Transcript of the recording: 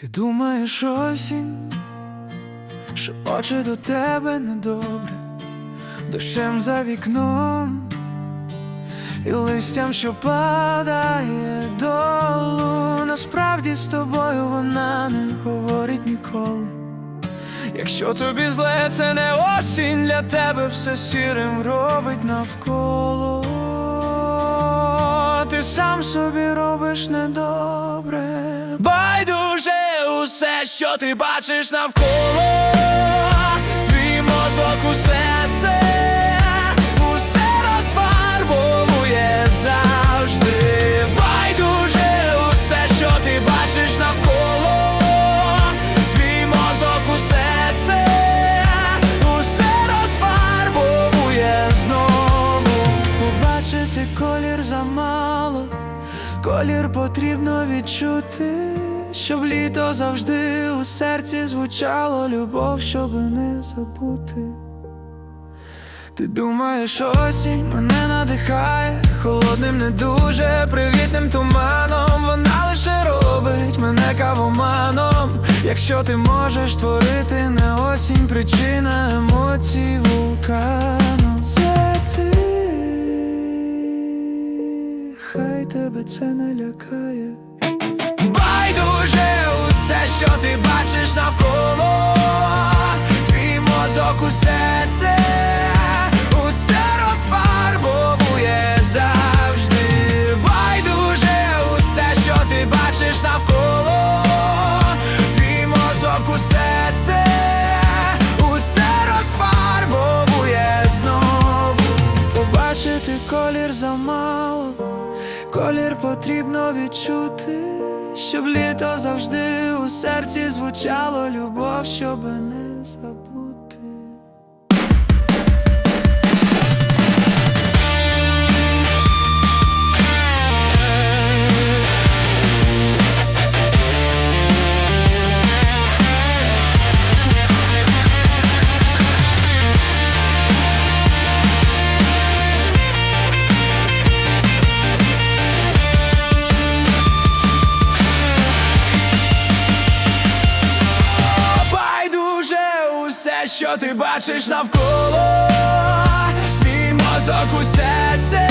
Ти думаєш осінь, шепоче до тебе недобре, дощем за вікном і листям, що падає долу. Насправді з тобою вона не говорить ніколи. Якщо тобі зле, це не осінь для тебе все сірим робить навколо. Ти сам собі робиш недобре. Що ти бачиш навколо. Твій мозок усе це, усе розфарбовує завжди. Байдуже усе, що ти бачиш навколо. Твій мозок усе усе розфарбовує знову. Побачити колір замало, колір потрібно відчути, щоб літо завжди у серці звучало любов, щоб не забути. Ти думаєш, осінь мене надихає, холодним не дуже, привітним туманом. Вона лише робить мене кавоманом. Якщо ти можеш творити не осінь, причина емоцій вулкану. Це ти, хай тебе це не лякає. Колір замало. Колір потрібно відчути, щоб літо завжди у серці звучало. Любов, щоб не забути. Що ти бачиш навколо, твій мозок усе це,